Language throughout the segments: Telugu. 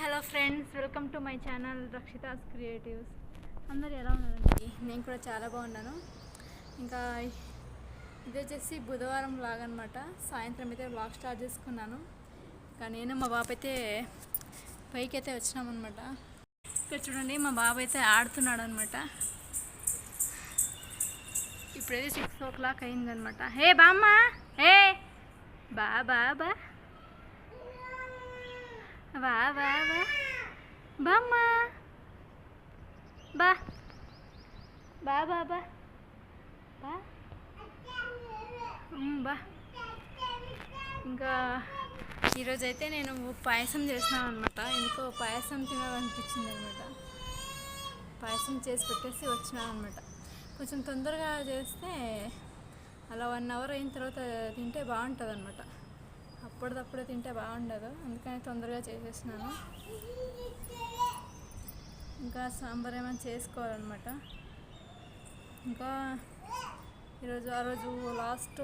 Hello friends. Welcome to my channel Rakshitha's creatives. అందరు ఎలా ఉన్నారండి? నేను కూడా చాలా బాగున్నాను. ఇంకా ఇది వచ్చేసి బుధవారం లాగా అనమాట సాయంత్రం అయితే బ్లాగ్ స్టార్ట్ చేసుకున్నాను. ఇంకా నేను మా బాబు అయితే పైకి అయితే వచ్చినామన్నమాట. ఇక్కడ చూడండి మా బాబు అయితే ఆడుతున్నాడు అనమాట ఇప్పుడైతే సిక్స్ ఓ క్లాక్ అయిందనమాట హే బామ్మ! హే! బా బా బా! వా వా వా. బామ్మ బా. బా బా బా. బా. బా. ఇంకా ఈరోజు అయితే నేను పాయసం చేసినాను అనమాట ఎందుకో పాయసం తినాలనిపించింది అనమాట పాయసం చేసి పెట్టేసి వచ్చినాను అనమాట కొంచెం తొందరగా చేస్తే అలా వన్ అవర్ అయిన తర్వాత తింటే బాగుంటుంది అనమాట అప్పటిదప్పుడే తింటే బాగుండదు. అందుకని తొందరగా చేసేసినాను. ఇంకా సాంబార్ ఏమైనా చేసుకోవాలన్నమాట. ఇంకా ఈరోజు ఆ రోజు లాస్ట్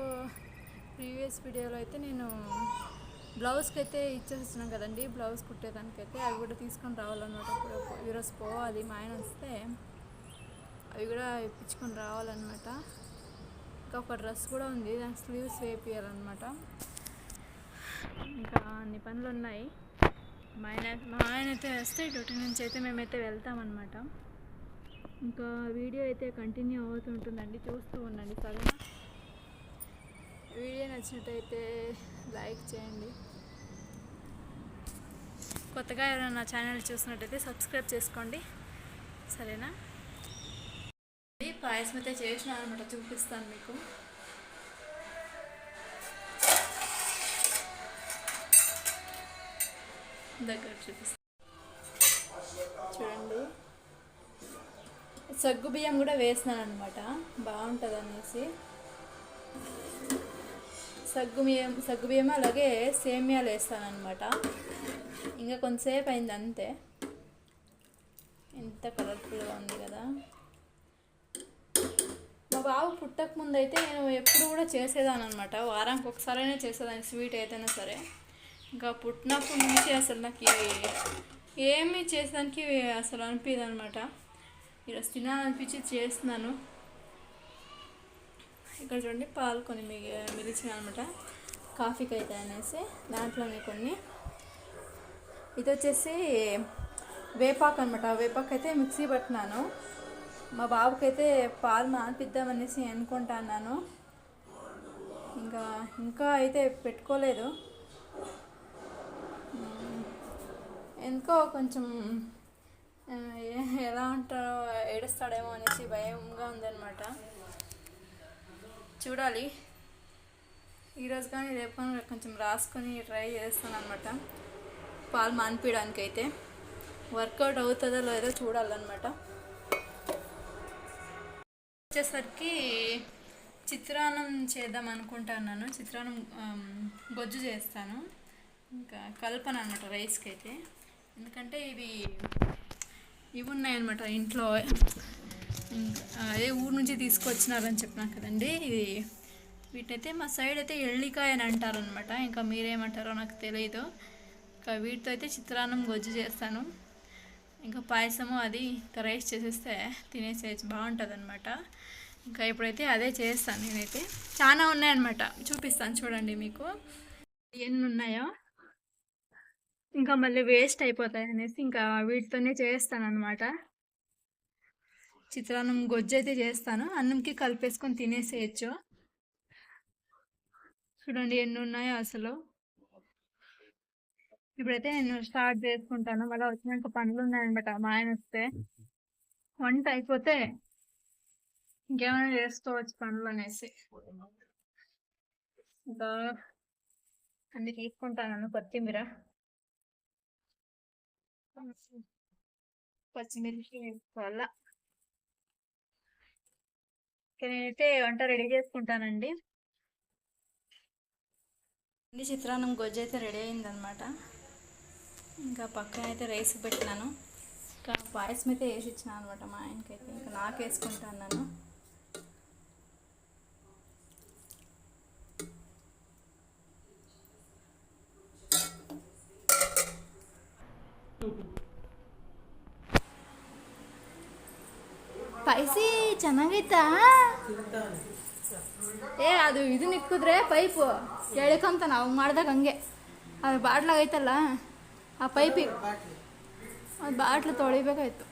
ప్రీవియస్ వీడియోలో అయితే నేను బ్లౌజ్కి అయితే ఇచ్చేసినాం కదండి. బ్లౌజ్ కుట్టేదానికైతే అవి కూడా తీసుకొని రావాలన్నమాట. ఇప్పుడు ఈరోజు పోవాలి. మా ఆయన వస్తే అవి కూడా ఇప్పించుకొని రావాలన్నమాట. ఇంకా ఒక డ్రెస్ కూడా ఉంది. దాని స్లీవ్స్ వేపియాలన్నమాట ఇంకా అన్ని పనులు ఉన్నాయి మా ఆయన మా ఆయన అయితే వస్తే డ్యూటీ నుంచి అయితే మేమైతే వెళ్తామన్నమాట. ఇంకా వీడియో అయితే కంటిన్యూ అవుతుంటుందండి చూస్తూ ఉండండి సరేనా? వీడియో నచ్చినట్టయితే లైక్ చేయండి. కొత్తగా ఎవరైనా నా ఛానల్ చూసినట్టయితే సబ్స్క్రైబ్ చేసుకోండి. సరేనా? పాయసం అయితే చేసిన అనమాట చూపిస్తాను మీకు. దగ్గర చూపిస్తాను చూడండి. సగ్గు బియ్యం కూడా వేసినాను అనమాట బాగుంటుంది అనేసి. సగ్గు బియ్యం సగ్గు బియ్యం అలాగే సేమియాలు వేస్తాను అనమాట ఇంకా కొంతసేపు అయింది అంతే. ఎంత కలర్ఫుల్గా ఉంది కదా. మా బాబు పుట్టక ముందు అయితే నేను ఎప్పుడు కూడా చేసేదాన్ని అనమాట వారానికి ఒకసారైనా చేసేదాన్ని స్వీట్ ఏదైనా సరే. ఇంకా పుట్టినప్పటి నుంచి అసలు నాకు ఏమి చేసేదానికి అసలు అనిపించదు అనమాట ఈరోజు తినాలనిపించి చేస్తున్నాను. ఇక్కడ చూడండి పాలు కొన్ని మిగి మిగిల్చిన అనమాట కాఫీకి అయితే అనేసి దాంట్లోనే కొన్ని. ఇది వచ్చేసి వేపాకు అనమాట వేపాకు అయితే మిక్సీ పట్టినాను. మా బాబుకైతే పాలు మానిపిద్దామనేసి అనుకుంటున్నాను. ఇంకా ఇంకా అయితే పెట్టుకోలేదు. ఎందుకో కొంచెం ఎలా ఉంటారో ఏడుస్తాడేమో అనేసి భయంగా ఉందన్నమాట. చూడాలి. ఈరోజు కానీ రేపు కానీ కొంచెం రాసుకొని ట్రై చేస్తాను అనమాట పాలు మానిపించడానికి అయితే వర్కౌట్ అవుతుందో లేదో చూడాలన్నమాట. వచ్చేసరికి చిత్రాన్నం చేద్దాం అనుకుంటున్నాను. చిత్రాన్నం గొజ్జు చేస్తాను. ఇంకా కల్పన అనమాట రైస్కి అయితే ఎందుకంటే ఇవి ఇవి ఉన్నాయన్నమాట ఇంట్లో అదే ఊరు నుంచి తీసుకొచ్చినారని చెప్పినా కదండి. ఇది వీటైతే మా సైడ్ అయితే ఎల్లికాయ అని అంటారనమాట ఇంకా మీరేమంటారో నాకు తెలియదు ఇంకా వీటితో అయితే చిత్రాన్నం గొజ్జు చేస్తాను. ఇంకా పాయసము అది ఇంకా రైస్ చేసేస్తే తినేసేయచ్చు బాగుంటుంది అనమాట ఇంకా ఇప్పుడైతే అదే చేస్తాను నేనైతే. చాలా ఉన్నాయన్నమాట. చూపిస్తాను చూడండి మీకు. ఎన్ని ఉన్నాయో. ఇంకా మళ్ళీ వేస్ట్ అయిపోతాయి అనేసి ఇంకా వీటితోనే చేస్తాను అనమాట చిత్రాన్నం గొజ్జు అయితే చేస్తాను. అన్నంకి కలిపేసుకొని తినేసేయచ్చు. చూడండి ఎన్ని ఉన్నాయో అసలు. ఇప్పుడైతే నేను స్టార్ట్ చేసుకుంటాను. మళ్ళీ వచ్చినాక పనులు ఉన్నాయన్నమాట. మా ఆయన వస్తే వంట అయిపోతే ఇంకేమైనా చేసుకోవచ్చు పనులు అనేసి. ఇంకా అన్ని తీసుకుంటాను కొత్తిమీర. పచ్చిమిర్చి వేసుకోవాలా? నేనైతే వంట రెడీ చేసుకుంటానండి. ఇది చిత్రాన్నం గొజ్జు అయితే రెడీ అయిందనమాట ఇంకా పక్కన అయితే రైస్ పెట్టినాను. ఇంకా పాయసం అయితే వేసి ఇచ్చిన అనమాట మా ఆయనకైతే. ఇంకా నాకు వేసుకుంటాను నన్ను ಸ್ಪೈಸಿ ಚೆನ್ನಾಗೈತಾ ಏ ಅದು ಇದು ನಿಕ್ಕಿದ್ರೆ ಪೈಪು ಎಳ್ಕೊಂತ ನಾವು ಮಾಡ್ದಾಗ ಹಂಗೆ ಅದು ಬಾಟ್ಲಾಗ ಐತಲ್ಲ ಆ ಪೈಪಿಗೆ ಅದು ಬಾಟ್ಲು ತೊಳಿಬೇಕಾಯ್ತು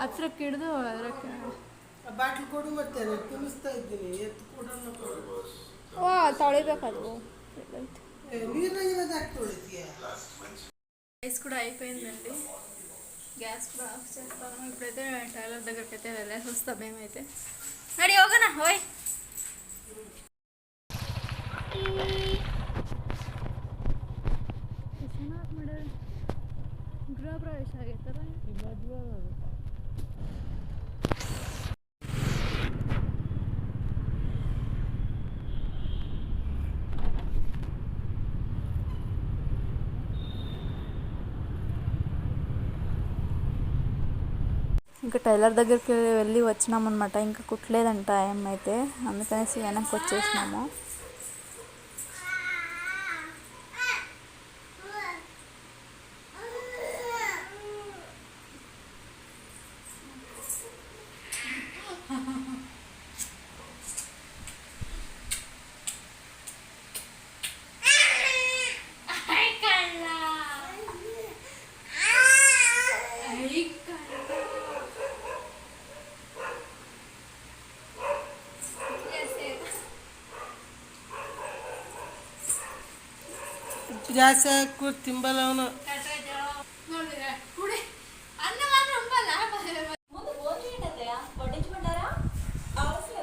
ಹತ್ರಕ್ಕೆ ಹಿಡ್ದು ಅದಕ್ಕೆ ಬಾಟ್ಲು ಕೊಡು ಮತ್ತೆ ನಾನು ತುಂಬಿಸ್ತಾ ಇದ್ದೀನಿ ಎತ್ತು ಕೊಡೋಣ ಕೊಡು ಓ ತೊಳಿಬೇಕದು నీరు దాకా తోడుతీయ రైస్ కూడా అయిపోయిందండి గ్యాస్ కూడా ఆఫ్ చేస్తాను ఇప్పుడైతే టైలర్ దగ్గరికి అయితే వెళ్ళేసి వస్తాం మేమైతే నడి ಹೋಗೋಣ ಹೋಯ್ ಗೃಹ ಪ್ರವೇಶ ಆಗೈತಲ್ಲ ఇంకా టైలర్ దగ్గరికి వెళ్ళి వచ్చినామన్నమాట. ఇంకా కుట్టలేదంట ఏమైతే అందుకనేసి వెనక్కి వచ్చేసినాము.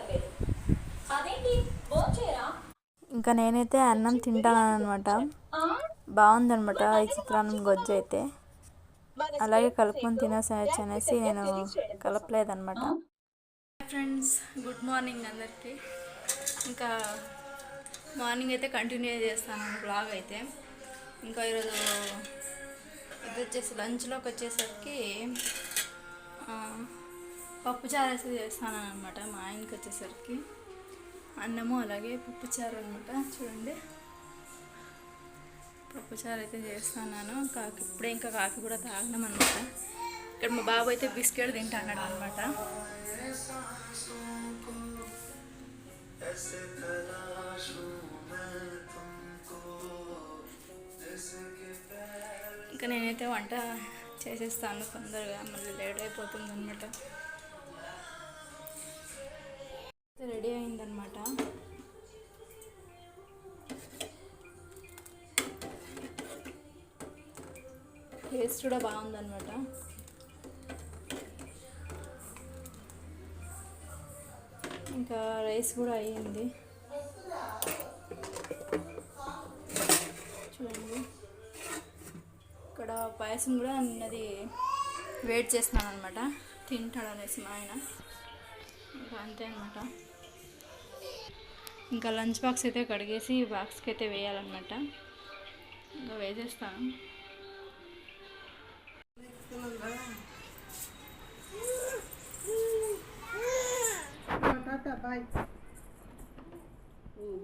లేదు అదేంటి ఫోన్ చేయరా ఇంకా నేనైతే అన్నం తింటాను అనమాట బాగుందనమాట ఈ చిత్రాన్నం గొజ్జు అయితే. అలాగే కలుపుకొని తినేసేయచ్చు అనేసి నేను కలపలేదన్నమాట. ఫ్రెండ్స్ గుడ్ మార్నింగ్ అందరికీ. ఇంకా మార్నింగ్ అయితే కంటిన్యూ చేస్తాను బ్లాగ్ అయితే. ఇంకా ఈరోజు ఇది వచ్చేసి లంచ్లోకి వచ్చేసరికి ఆ, పప్పుచారు వేసి చేస్తాను అనమాట మా ఆయనకి వచ్చేసరికి. అన్నము అలాగే పప్పుచారు అనమాట చూడండి. పప్పుచారు అయితే చేస్తున్నాను. కాకి ఇప్పుడే ఇంకా కాఫీ కూడా తాగినాం అనమాట ఇక్కడ మా బాబు అయితే బిస్కెట్ తింటాడు అనమాట ఇంకా నేనైతే వంట చేసేస్తాను. తొందరగా మళ్ళీ లేట్ అయిపోతుంది అనమాట రెడీ అయిందనమాట టేస్ట్ కూడా బాగుందనమాట ఇంకా రైస్ కూడా అయ్యింది. చూడండి. ఇక్కడ పాయసం కూడా నిన్నది వెయిట్ చేస్తున్నాను అనమాట తింటాడు అనేసి మా ఆయన. ఇంకా అంతే అనమాట ఇంకా లంచ్ బాక్స్ అయితే కడిగేసి బాక్స్కి అయితే వేయాలన్నమాట. ఇంకా వేసేస్తాను. బాయ్.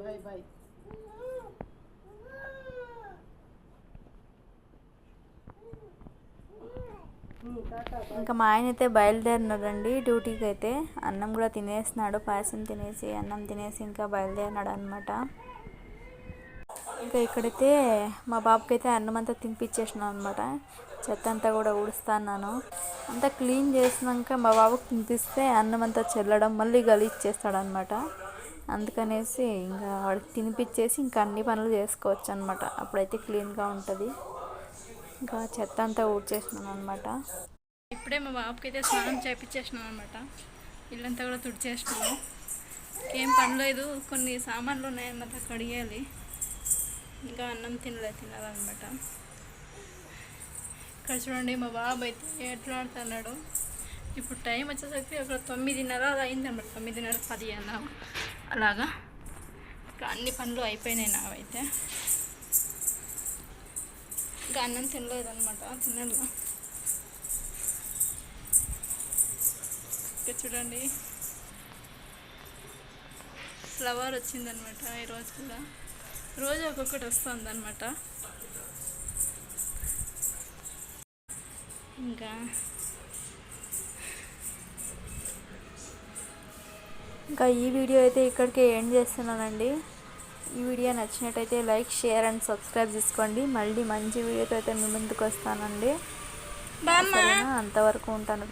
Bye bye. ఇంకా మా ఆయన అయితే బయలుదేరినాడండి డ్యూటీకి అయితే అన్నం కూడా తినేసినాడు పాయసం తినేసి అన్నం తినేసి ఇంకా బయలుదేరినాడు అనమాట ఇంకా ఇక్కడైతే మా బాబుకి అయితే అన్నం అంతా తినిపించేసినాను అనమాట చెత్త అంతా కూడా ఊడుస్తాను అంతా క్లీన్ చేసినాక మా బాబుకి తినిపిస్తే అన్నం అంతా చెల్లడం మళ్ళీ గలీజ్ చేస్తాడనమాట అందుకనేసి ఇంకా వాడికి తినిపించేసి ఇంకా అన్ని పనులు చేసుకోవచ్చు అనమాట అప్పుడైతే క్లీన్గా ఉంటుంది. ఇంకా చెత్త అంతా ఊడ్చేసినాను అనమాట ఇప్పుడే మా బాబుకి అయితే స్నానం చేపించేసినాను అనమాట ఇల్లంతా కూడా తుడిచేసినాము ఏం పనిలేదు కొన్ని సామాన్లు ఉన్నాయన్నమాట కడిగేయాలి. ఇంకా అన్నం తినలే తినాలన్నమాట. ఇక్కడ చూడండి మా బాబు అయితే ఎట్లా ఆడుతున్నాడు ఇప్పుడు టైం వచ్చేసరికి ఒక తొమ్మిదిన్నర అలా అయిందన్నమాట. తొమ్మిదిన్నర పది అలా అలాగా. ఇంకా అన్ని పనులు అయిపోయినాయి నావైతే. ఇంకా అన్నం తినలేదన్నమాట. తినలేదు ఇక్కడ చూడండి. ఫ్లవర్ వచ్చిందనమాట ఈరోజు కూడా. రోజు ఒక్కొక్కటి వస్తుంది అనమాట ఇంకా ఇంకా ఈ వీడియో అయితే ఇక్కడికే ఎండ్ చేస్తున్నానండి. ఈ వీడియో నచ్చినట్టయితే లైక్ షేర్ అండ్ సబ్స్క్రైబ్ చేసుకోండి. మళ్ళీ మంచి వీడియోతో అయితే మీ ముందుకు వస్తానండి. అంతవరకు ఉంటాను.